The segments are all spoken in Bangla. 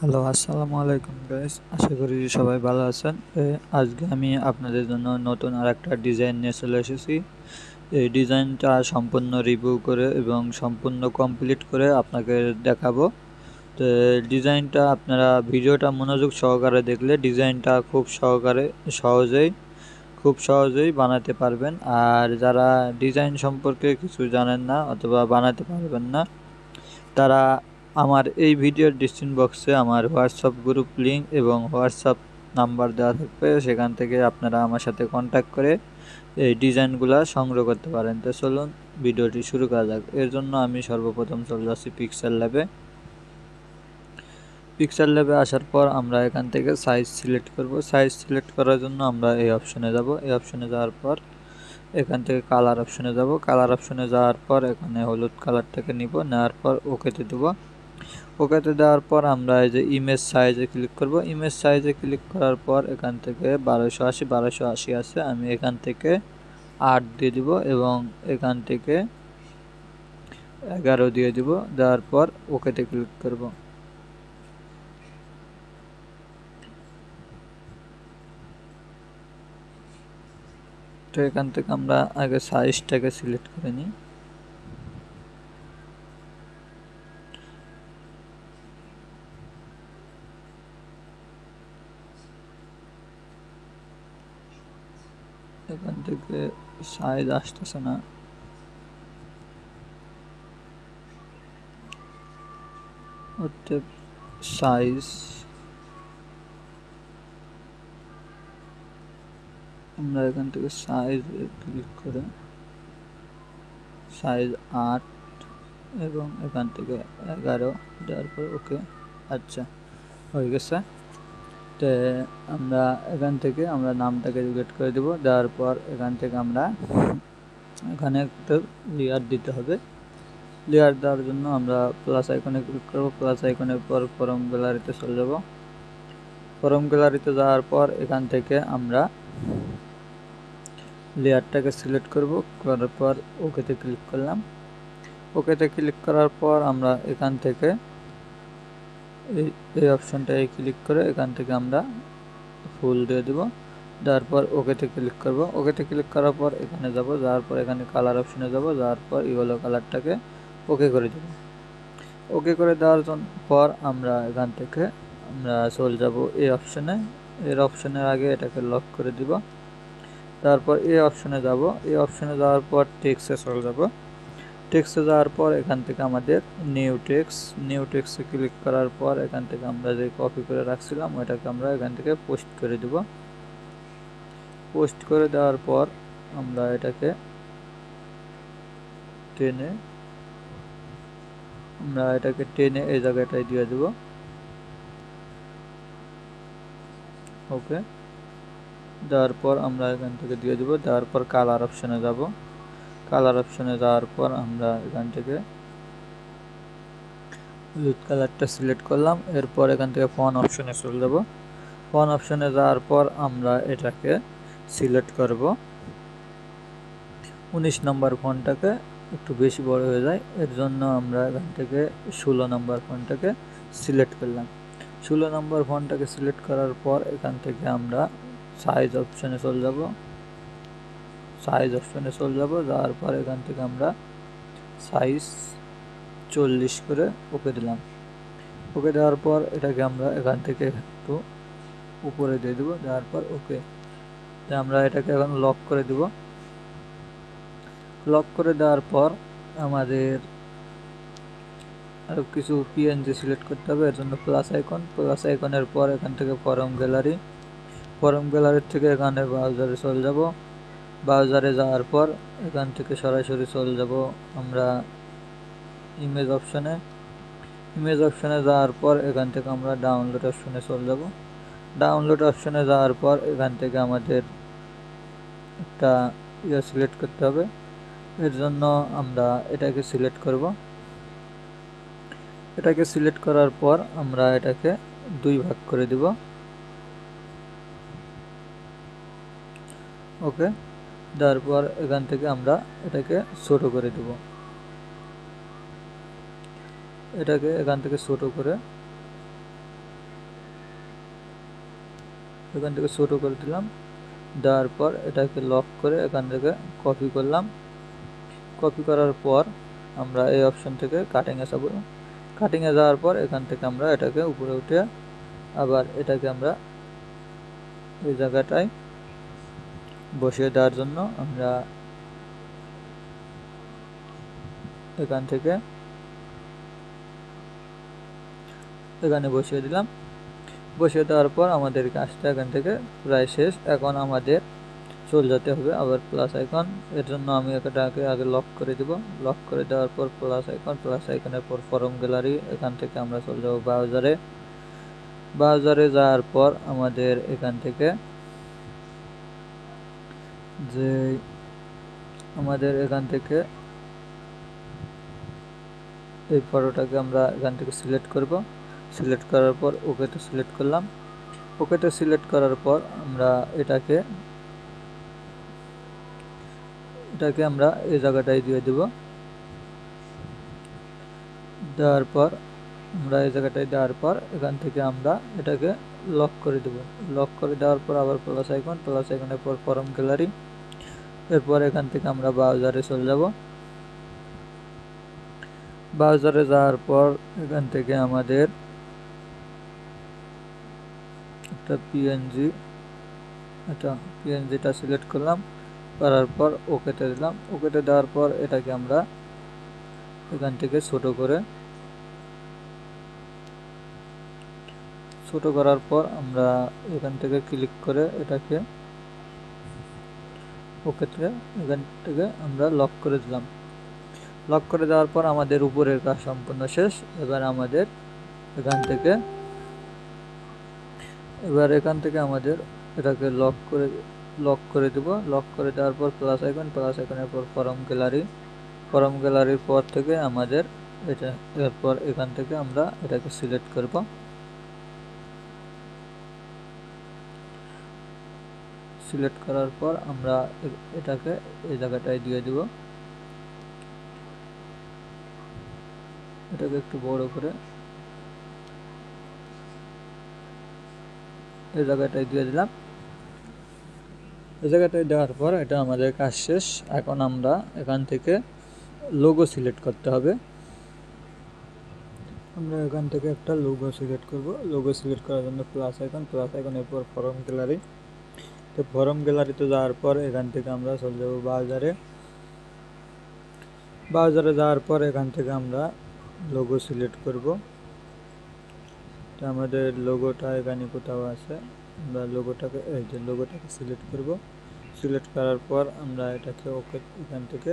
হ্যালো আসসালামু আলাইকুম গাইস আশা করি সবাই ভালো আছেন। আজকে আমি আপনাদের জন্য নতুন আর একটা ডিজাইন নিয়ে চলে এসেছি। এই ডিজাইনটা সম্পূর্ণ রিভিউ করে এবং সম্পূর্ণ কমপ্লিট করে আপনাকে দেখাবো। তো ডিজাইনটা আপনারা ভিডিওটা মনোযোগ সহকারে দেখলে ডিজাইনটা খুব সহকারে, সহজেই, খুব সহজেই বানাতে পারবেন। আর যারা ডিজাইন সম্পর্কে কিছু জানেন না অথবা বানাতে পারবেন না, তারা আমার এই ভিডিওর ডিসক্রিপশন বক্সে আমার হোয়াটসঅ্যাপ গ্রুপ লিঙ্ক এবং হোয়াটসঅ্যাপ নাম্বার দেওয়া থাকবে। সেখান থেকে আপনারা আমার সাথে কন্ট্যাক্ট করে এই ডিজাইনগুলো সংগ্রহ করতে পারেন। তো চলুন, ভিডিওটি শুরু করা যাক। এর জন্য আমি সর্বপ্রথম চলে যাচ্ছি পিক্সেল ল্যাবে পিক্সেল ল্যাবে আসার পর আমরা এখান থেকে সাইজ সিলেক্ট করব। সাইজ সিলেক্ট করার জন্য আমরা এই অপশনে যাব। এই অপশনে যাওয়ার পর এখান থেকে কালার অপশনে যাব। কালার অপশনে যাওয়ার পর এখানে হলুদ কালারটাকে নিব। নেওয়ার পর ওকেতে দেবো। ওকেতে দেওয়ার পর আমরা এই যে ইমেজ সাইজে ক্লিক করব। ইমেজ সাইজে ক্লিক করার পর এখান থেকে বারোশো আশি বারোশো আশি আছে। আমি এখান থেকে আট দিয়ে দিব এবং এখান থেকে এগারো দিয়ে দিব। দেওয়ার পর ওকেতে ক্লিক করব। তো এখান থেকে আমরা আগে সাইজটাকে সিলেক্ট করে নিই এখান থেকে সাইজ আসতেছে না সাইজ আমরা এখান থেকে সাইজ ক্লিক করে সাইজ আট এবং এখান থেকে এগারো দেওয়ার পর ওকে আচ্ছা হয়ে গেছে তো আমরা এখান থেকে আমরা নামটাকে রিলেট করে দেব। দেওয়ার পর এখান থেকে আমরা এখানে একটা লেয়ার দিতে হবে। লেয়ার দেওয়ার জন্য আমরা প্লাস আইকনে ক্লিক করব। প্লাস আইকনের পর ফরম গ্যালারিতে চলে যাব। ফরম গ্যালারিতে যাওয়ার পর এখান থেকে আমরা লেয়ারটাকে সিলেক্ট করব। করার পর ওকেতে ক্লিক করলাম। ওকেতে ক্লিক করার পর আমরা এখান থেকে এই এই অপশনটায় ক্লিক করে এখান থেকে আমরা ফুল দিয়ে দেবো। দেওয়ার পর ওকেতে ক্লিক করব। ওকেতে ক্লিক করার পর এখানে যাব, যাওয়ার পর এখানে কালার অপশনে যাব, যাওয়ার পর ইয়েলো কালারটাকে ওকে করে দেব। ওকে করে দেওয়ার পর আমরা এখান থেকে আমরা চলে যাব এই অপশনে এর অপশনের আগে এটাকে লক করে দিব। তারপর এই অপশনে যাব। এই অপশনে যাওয়ার পর টেক্সে চলে যাব। টেক্সে যাওয়ার পর এখান থেকে আমাদের নিউ টেক্স নিউ টেক্সে ক্লিক করার পর এখান থেকে আমরা যে কপি করে রাখছিলাম, ওইটাকে আমরা এখান থেকে পোস্ট করে দেব। পোস্ট করে দেওয়ার পর আমরা এটাকে টেনে, আমরা এটাকে টেনে এই জায়গাটায় দিয়ে দেব। ওকে দেওয়ার পর আমরা এখান থেকে দিয়ে দেবো। দেওয়ার পর কালার অপশানে যাব। কালার অপশনে যাওয়ার পর আমরা এখান থেকে হলুদ কালারটা সিলেক্ট করলাম। এরপর এখান থেকে ফোন অপশনে চলে যাব। ফোন অপশনে যাওয়ার পর আমরা এটাকে সিলেক্ট করব। উনিশ নম্বর ফোনটাকে একটু বেশি বড় হয়ে যায়। এর জন্য আমরা এখান থেকে ষোলো নম্বর ফোনটাকে সিলেক্ট করলাম। ষোলো নম্বর ফোনটাকে সিলেক্ট করার পর এখান থেকে আমরা সাইজ অপশনে চলে যাব। সাইজ অপশনে চলে যাব যাওয়ার পর এখান থেকে আমরা সাইজ চল্লিশ করে ওকে দিলাম। ওকে দেওয়ার পর এটাকে আমরা এখান থেকে একটু উপরে দিয়ে দেবো দেওয়ার পর ওকে আমরা এটাকে এখন লক করে দেব। লক করে দেওয়ার পর আমাদের আরও কিছু পিএনজি সিলেক্ট করতে হবে, এর জন্য প্লাস আইকন প্লাস আইকনের পর এখান থেকে ফরম গ্যালারি ফরম গ্যালারির থেকে এখানে ব্রাউজারে চলে যাব। ব্রাউজারে যাওয়ার পর এখান থেকে সরাসরি চলে যাব আমরা ইমেজ অপশনে ইমেজ অপশনে যাওয়ার পর এখান থেকে আমরা ডাউনলোড অপশনে চলে যাব। ডাউনলোড অপশনে যাওয়ার পর এখান থেকে আমাদের একটা ইয়ে সিলেক্ট করতে হবে। এর জন্য আমরা এটাকে সিলেক্ট করব। এটাকে সিলেক্ট করার পর আমরা এটাকে দুই ভাগ করে দিব। ওকে দেওয়ার পর এখান থেকে আমরা এটাকে ছোট করে দেব। এটাকে এখান থেকে ছোট করে, এখান থেকে ছোটো করে দিলাম। দেওয়ার পর এটাকে লক করে এখান থেকে কপি করলাম। কপি করার পর আমরা এই অপশন থেকে কাটিংয়ে যাব। কাটিংয়ে যাওয়ার পর এখান থেকে আমরা এটাকে উপরে উঠে আবার এটাকে আমরা এই জায়গাটায় বসিয়ে দেওয়ার জন্য আমরা এখান থেকে এখানে বসিয়ে দিলাম। বসিয়ে দেওয়ার পর আমাদের কাজটা এখান থেকে প্রায় শেষ। এখন আমাদের চলে যেতে হবে আবার প্লাস আইকন এর জন্য আমি এটাকে আগে লক করে দিব। লক করে দেওয়ার পর প্লাস আইকন প্লাস আইকনের পর ফরম গ্যালারি এখান থেকে আমরা চলে যাব ব্রাউজারে ব্রাউজারে যাওয়ার পর আমাদের এখান থেকে যে আমাদের এখান থেকে এই ফটোটাকে আমরা এখান থেকে সিলেক্ট করব। সিলেক্ট করার পর ওকেতে সিলেক্ট করলাম। ওকেতে সিলেক্ট করার পর আমরা এটাকে এটাকে আমরা এই জায়গাটায় দিয়ে দেব। দেওয়ার পর, আমরা এই জায়গাটায় দেওয়ার পর এখান থেকে আমরা এটাকে লক করে দেব। লক করে দেওয়ার পর আবার প্লাস আইকন প্লাস আইকনের পর ফরম গ্যালারি এরপর এখান থেকে আমরা ব্রাউজারে চলে যাব। ব্রাউজারে যাওয়ার পর এখান থেকে আমাদের একটা পিএনজি এটা পিএনজিটা সিলেক্ট করলাম। করার পর ওকেতে দিলাম। ওকেতে দেওয়ার পর এটাকে আমরা এখান থেকে ছোট করে, ছোট করার পর আমরা এখান থেকে ক্লিক করে এটাকে এখান থেকে আমরা লক করে দিলাম। লক করে দেওয়ার পর আমাদের উপরের কাজ সম্পূর্ণ শেষ। এবার আমাদের এখান থেকে, এবার এখান থেকে আমাদের এটাকে লক করে লক করে দেব। লক করে দেওয়ার পর প্লাস আইকন প্লাস আইকনের পর ফরম গ্যালারি ফরম গ্যালারির পর থেকে আমাদের এটা, এরপর এখান থেকে আমরা এটাকে সিলেক্ট করব। সিলেক্ট করার পর আমরা এটাকে এই জায়গাটায় দিয়ে দিব। এটাকে একটু বড় করে এই জায়গাটায় দিয়ে দিলাম। এই জায়গাটায় দেওয়ার পর এটা আমাদের কাজ শেষ। এখন আমরা এখান থেকে লোগো সিলেক্ট করতে হবে। আমরা এখান থেকে একটা লোগো সিলেক্ট করব। লোগো সিলেক্ট করার জন্য প্লাস আইকন প্লাস আইকনের পর ফরম গ্যালারি তো ফরম গ্যালারিতে যাওয়ার পর এখান থেকে আমরা চলে যাব বাজারে। বাজারে যাওয়ার পর এখান থেকে আমরা লোগো সিলেক্ট করব। তো আমাদের লোগোটা এখানে কোথাও আছে। আমরা লোগোটাকে এই যে লোগোটাকে সিলেক্ট করব। সিলেক্ট করার পর আমরা এটাকে ওকে এখান থেকে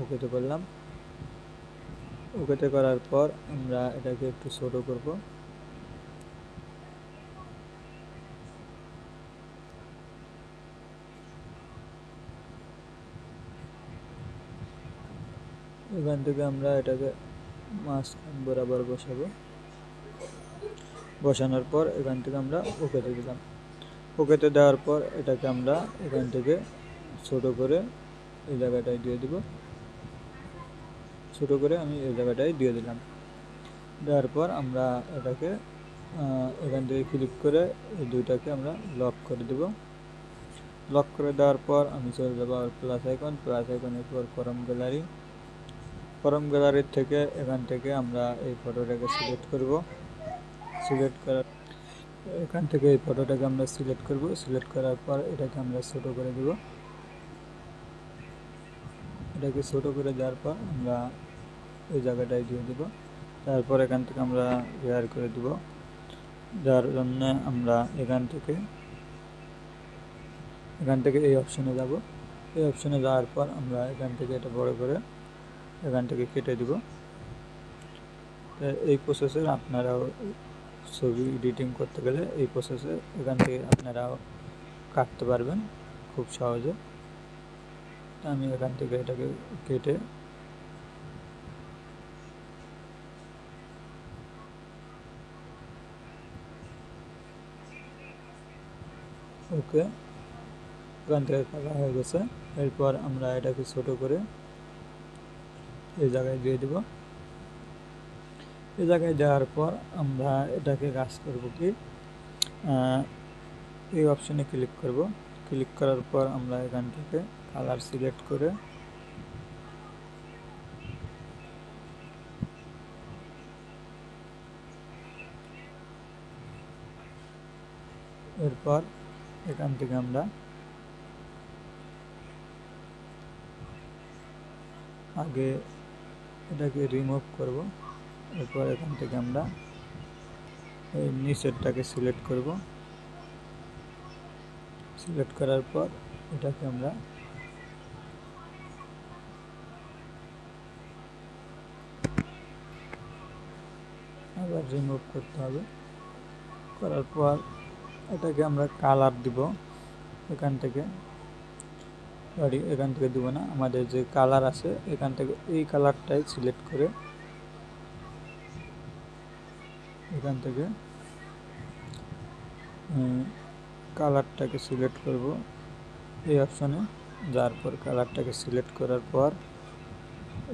ওকেতে করলাম। ওকেতে করার পর আমরা এটাকে একটু ছোট করব। এখান থেকে আমরা এটাকে মাঝখান বরাবর বসাবো। বসানোর পর এখান থেকে আমরা ওকেতে দিলাম। ওকেতে দেওয়ার পর এটাকে আমরা এখান থেকে ছোট করে এই জায়গাটায় দিয়ে দিব। ছোট করে আমি এই জায়গাটায় দিয়ে দিলাম। দেওয়ার পর আমরা এটাকে এখান থেকে ক্লিক করে এই দুইটাকে আমরা লক করে দেব। লক করে দেওয়ার পর আমি চলে যাব প্লাস আইকন প্লাস আইকনের পর ফরম গ্যালারি ফরম গ্যালারির থেকে এখান থেকে আমরা এই ফটোটাকে সিলেক্ট করব। সিলেক্ট করার এখান থেকে এই ফটোটাকে আমরা সিলেক্ট করব। সিলেক্ট করার পর এটাকে আমরা ছোট করে দেব। এটাকে ছোট করে দেওয়ার পর আমরা এই জায়গাটায় দিয়ে দেব। তারপর এখান থেকে আমরা রেয়ার করে দেব। যার জন্য আমরা এখান থেকে এখান থেকে এই অপশনে যাব। এই অপশনে যাওয়ার পর আমরা এখান থেকে এটা বড় করে এখান থেকে কেটে দিব। এই প্রসেসে আপনারাও ছবি এডিটিং করতে গেলে এই প্রসেসে এখান থেকে আপনারাও কাটতে পারবেন খুব সহজে। আমি এখান থেকে এটাকে কেটে ওকে, এখান থেকে কাটা হয়ে গেছে। এরপর আমরা এটাকে ছোট করে এই জায়গায় দিয়ে দেব। এই জায়গায় দেওয়ার পর আমরা এটাকে কাজ করব কি এই অপশনে ক্লিক করব। ক্লিক করার পর আমরা এখান থেকে কালার সিলেক্ট করে এরপর এখান থেকে আমরা আগে এটাকে রিমুভ করব। এরপর এখান থেকে আমরা এই নিচেরটাকে সিলেক্ট করব। সিলেক্ট করার পর এটাকে আমরা আবার রিমুভ করতে হবে। করার পর এটাকে আমরা কালার দিব এখান থেকে। সরি এখান থেকে দেবো না। আমাদের যে কালার আছে, এখান থেকে এই কালারটাই সিলেক্ট করে এখান থেকে কালারটাকে সিলেক্ট করব। এই অপশানে যার পর কালারটাকে সিলেক্ট করার পর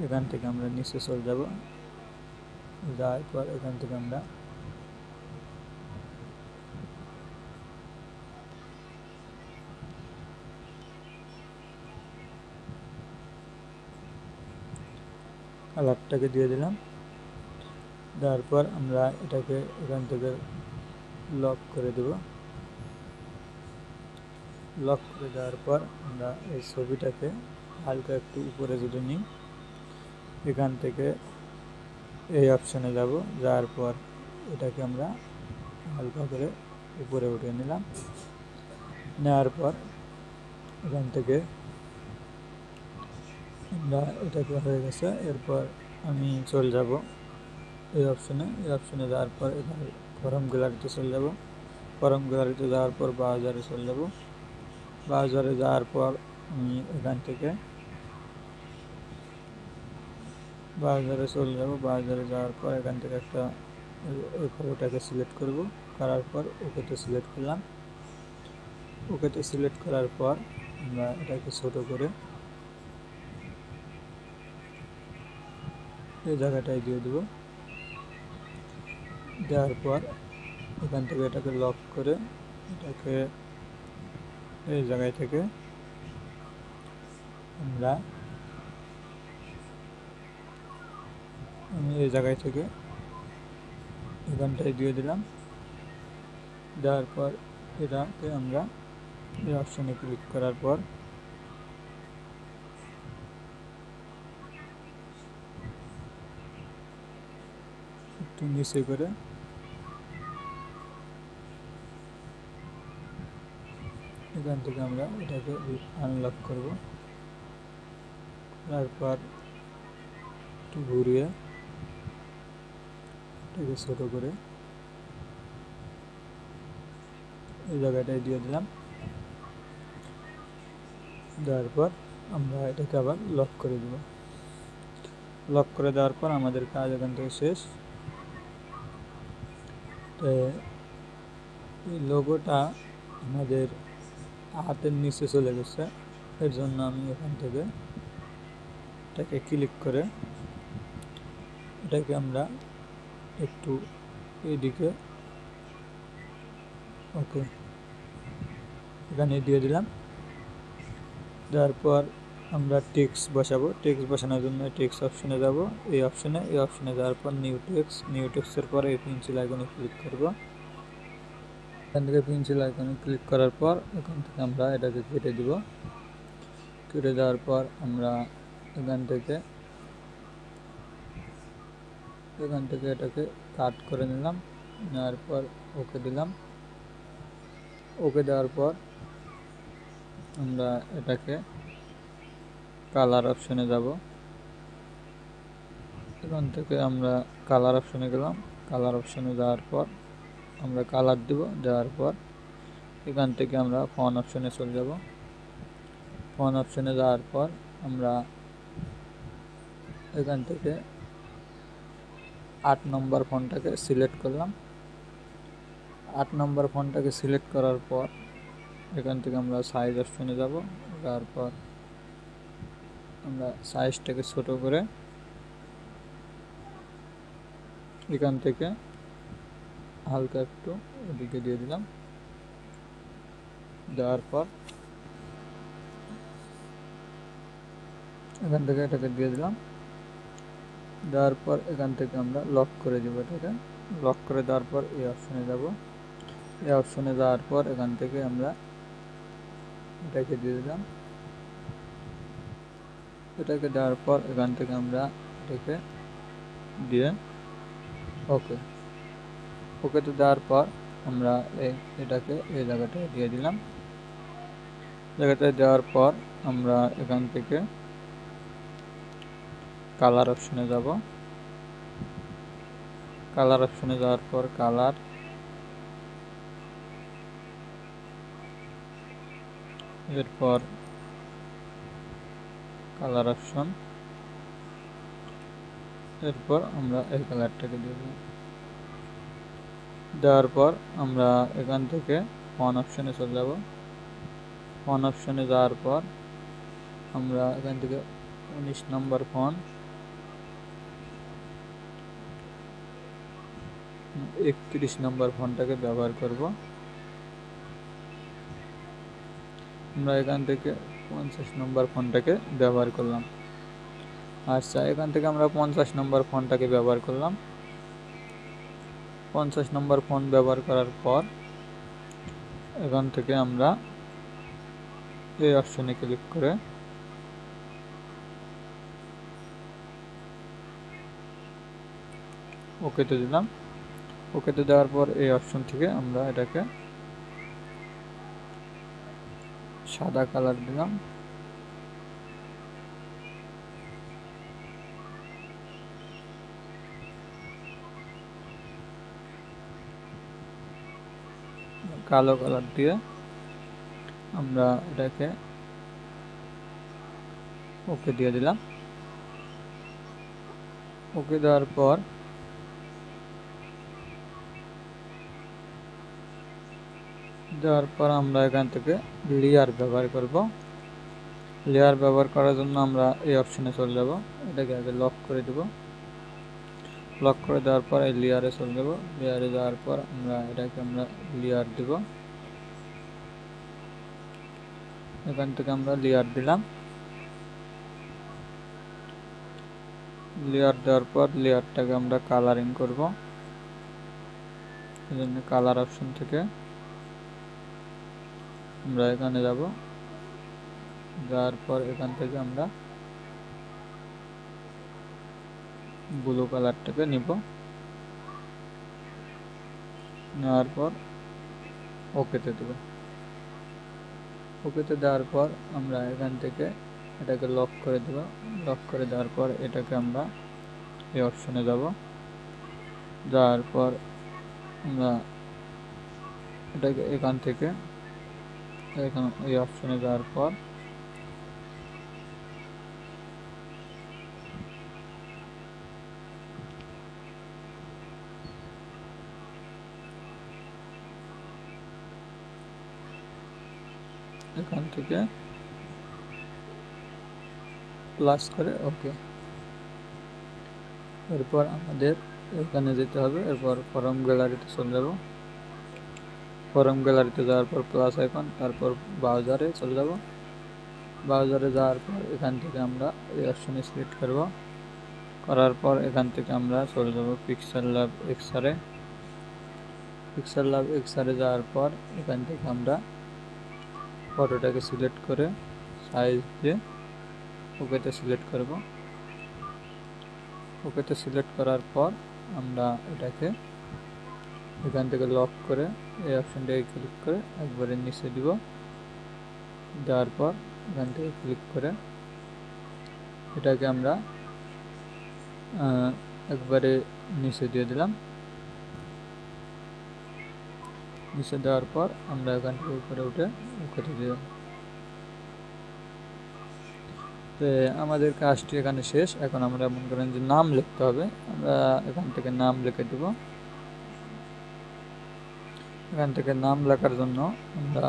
এখান থেকে আমরা নিচে চলে যাব। যাওয়ার পর এখান থেকে আমরা কালারটাকে দিয়ে দিলাম। দেওয়ার পর আমরা এটাকে এখান থেকে লক করে দেব। লক করে দেওয়ার পর আমরা এই ছবিটাকে হালকা একটু উপরে যদি নিই, এখান থেকে এই অপশানে যাব। যাওয়ার পর এটাকে আমরা হালকা করে উপরে উঠিয়ে নিলাম। নেওয়ার পর এখান থেকে আমরা এটাকে হয়ে গেছে। এরপর আমি চলে যাব এই অপশনে এই অপশনে যাওয়ার পর এখানে ফরম গ্যালারিতে চলে যাব। ফরম গ্যালারিতে যাওয়ার পর ব্রাউজারে চলে যাব। ব্রাউজারে যাওয়ার পর আমি এখান থেকে ব্রাউজারে চলে যাব। ব্রাউজারে যাওয়ার পর এখান থেকে একটা ওই ফটোটাকে সিলেক্ট করব। করার পর ওকেতে সিলেক্ট করলাম। ওকেতে সিলেক্ট করার পর আমরা এটাকে ছোট করে এই জায়গাটায় দিয়ে দেবো। দেওয়ার পর এখান থেকে এটাকে লক করে এটাকে এই জায়গায় থেকে আমরা আমি এই জায়গায় থেকে এখানটায় দিয়ে দিলাম। দেওয়ার পর এটাকে আমরা এই অপশানে ক্লিক করার পর একটু নিচে করে। এখান থেকে আমরা এটাকে আনলক করব। তারপর একটু ঘুরিয়ে এটাকে ছোটো করে এই জায়গাটায় দিয়ে দিলাম। দেওয়ার পর আমরা এটাকে আবার লক করে দেব। লক করে দেওয়ার পর আমাদের কাজ এখান থেকে শেষ। এই লোগোটা আমাদের হাতের নিচে চলে গেছে। এর জন্য আমি এখান থেকে এটাকে ক্লিক করে এটাকে আমরা একটু এদিকে ওকে এখানে দিয়ে দিলাম। দেওয়ার পর আমরা টেক্স বসাবো। টেক্স বসানোর জন্য টেক্স অপশনে যাব। এই অপশনে এই অপশনে যাওয়ার পর নিউ টেক্স, নিউ টেক্সের পর এই পেন্সিল আইকনে ক্লিক করব। এখান থেকে পেন্সিল আইকনে ক্লিক করার পর এখান থেকে আমরা এটাকে কেটে দিব। কেটে দেওয়ার পর আমরা এখান থেকে এখান থেকে এটাকে কাট করে নিলাম। নেওয়ার পর ওকে দিলাম। ওকে দেওয়ার পর আমরা এটাকে কালার অপশনে যাব। এখান থেকে আমরা কালার অপশনে গেলাম। কালার অপশনে যাওয়ার পর আমরা কালার দেব, দেওয়ার পর এখান থেকে আমরা ফোন অপশনে চলে যাব। ফোন অপশনে যাওয়ার পর আমরা এখান থেকে আট নম্বর ফোনটাকে সিলেক্ট করলাম। আট নম্বর ফোনটাকে সিলেক্ট করার পর এখান থেকে আমরা সাইজ অপশনে যাব। যাওয়ার পর আমরা সাইজটাকে ছোট করে এখান থেকে হালকা একটু এদিকে দিয়ে দিলাম। দেওয়ার পর এখান থেকে এটাকে দিয়ে দিলাম। দেওয়ার পর এখান থেকে আমরা লক করে দিব এটাকে। লক করে দেওয়ার পর এই অপশনে যাব। এই অপশনে যাওয়ার পর এখান থেকে আমরা এটাকে দিয়ে দিলাম। এটাকে দেওয়ার পর এখান থেকে আমরা এটাকে দিয়ে ওকে ওকেতে দেওয়ার পর আমরা এটাকে এই জায়গাটায় দিয়ে দিলাম। জায়গাটায় দেওয়ার পর আমরা এখান থেকে কালার অপশনে যাব। কালার অপশনে যাওয়ার পর কালার এরপর কালার অপশন এরপর আমরা এই কালারটাকে দিলাম দেওয়ার পর আমরা এখান থেকে ফোন অপশনে চলে যাব। ফোন অপশনে যাওয়ার পর আমরা এখান থেকে উনিশ নম্বর ফোন একত্রিশ নম্বর ফোনটাকে ব্যবহার করব। আমরা এখান থেকে পঞ্চাশ নম্বর ফোনটাকে ব্যবহার করলাম। আচ্ছা এখান থেকে আমরা পঞ্চাশ নম্বর ফোনটাকে ব্যবহার করলাম। পঞ্চাশ নম্বর ফোন ব্যবহার করার পর এখান থেকে আমরা এই অপশনে ক্লিক করে ওকেতে দিলাম। ওকেতে দেওয়ার পর এই অপশন থেকে আমরা এটাকে সাদা কালার দিলাম কালো কালার দিয়ে আমরা এটাকে ওকে দিয়ে দিলাম ওকে দেওয়ার পর দেওয়ার পর আমরা এখান থেকে লেয়ার ব্যবহার করব। লেয়ার ব্যবহার করার জন্য আমরা এই অপশনে চলে যাব। এটাকে আগে লক করে দেব। লক করে দেওয়ার পর এই লেয়ারে চলে যাব। লেয়ারে যাওয়ার পর আমরা এটাকে আমরা লেয়ার দেব। এখান থেকে আমরা লেয়ার দিলাম। লেয়ার দেওয়ার পর লেয়ারটাকে আমরা কালারিং করব। এই জন্য কালার অপশন থেকে আমরা এখানে যাব। যাওয়ার পর এখান থেকে আমরা ব্লু কালারটাকে নিব। নেওয়ার পর ওকেতে দেব। ওকেতে দেওয়ার পর আমরা এখান থেকে এটাকে লক করে দেব। লক করে দেওয়ার পর এটাকে আমরা এই অপশনে যাব। যাওয়ার পর আমরা এটাকে এখান থেকে এখানে এই অপশনে যাওয়ার পর। এখান থেকে প্লাস করে ওকে এরপর আমাদের এখানে যেতে হবে, এরপর ফরম গ্যালারিতে চলে যাব। ফরম গ্যালারিতে যাওয়ার পর প্লাস আইকন তারপর ব্রাউজারে চলে যাব। ব্রাউজারে যাওয়ার পর এখান থেকে আমরা অপশনে সিলেক্ট করব। করার পর এখান থেকে আমরা চলে যাব পিক্সেল ল্যাব এক্সারে পিক্সেল ল্যাব এক্সারে যাওয়ার পর এখান থেকে আমরা ফটোটাকে সিলেক্ট করে সাইজ দিয়ে ওকেতে সিলেক্ট করব। ওকেতে সিলেক্ট করার পর আমরা এটাকে এখান থেকে লক করে এই অপশানটাকে ক্লিক করে একবারে নিচে দিব। দেওয়ার পর এখান থেকে ক্লিক করে এটাকে আমরা একবারে নিচে দিয়ে দিলাম। নিচে দেওয়ার পর আমরা এখান থেকে উপরে উঠে উপরে দিলাম। তো আমাদের কাজটি এখানে শেষ। এখন আমরা মনে করেন যে নাম লিখতে হবে। আমরা এখান থেকে নাম লিখে দেব। এখান থেকে নাম লেখার জন্য আমরা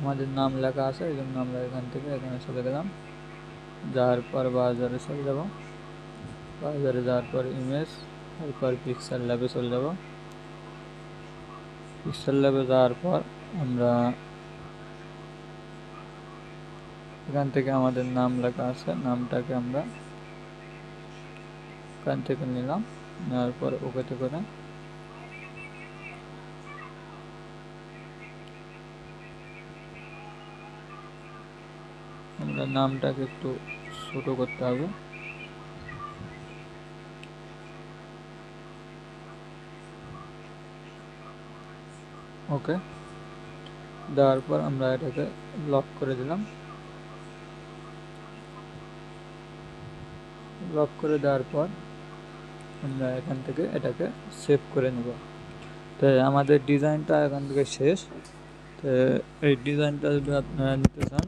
আমাদের নাম লেখা আছে এই জন্য আমরা এখান থেকে এখানে চলে গেলাম যাওয়ার পর বাজারে চলে যাব বাজারে যাওয়ার পর ইমেজ তারপর পিক্সেল ল্যাবে চলে যাব পিক্সেল ল্যাবে যাওয়ার পর আমরা এখান থেকে আমাদের নাম লেখা আছে নামটাকে আমরা এখান থেকে নিলাম নেওয়ার পর ওকেতে করে আমরা নামটাকে একটু ছোট করতে হবে। ওকে। দেওয়ার পর আমরা এটাকে লক করে দিলাম। লক করে দেওয়ার পর আমরা এখান থেকে এটাকে সেভ করে নেব। তো আমাদের ডিজাইনটা এখান থেকে শেষ। তো এই ডিজাইনটা যদি আপনারা নিতে চান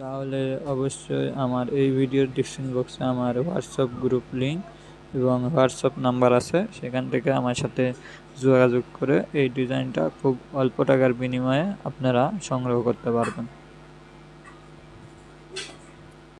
তাহলে অবশ্যই আমার এই ভিডিওর ডিসক্রিপশন বক্সে আমার হোয়াটসঅ্যাপ গ্রুপ লিঙ্ক এবং হোয়াটসঅ্যাপ নাম্বার আছে। সেখান থেকে আমার সাথে যোগাযোগ করে এই ডিজাইনটা খুব অল্প টাকার বিনিময়ে আপনারা সংগ্রহ করতে পারবেন।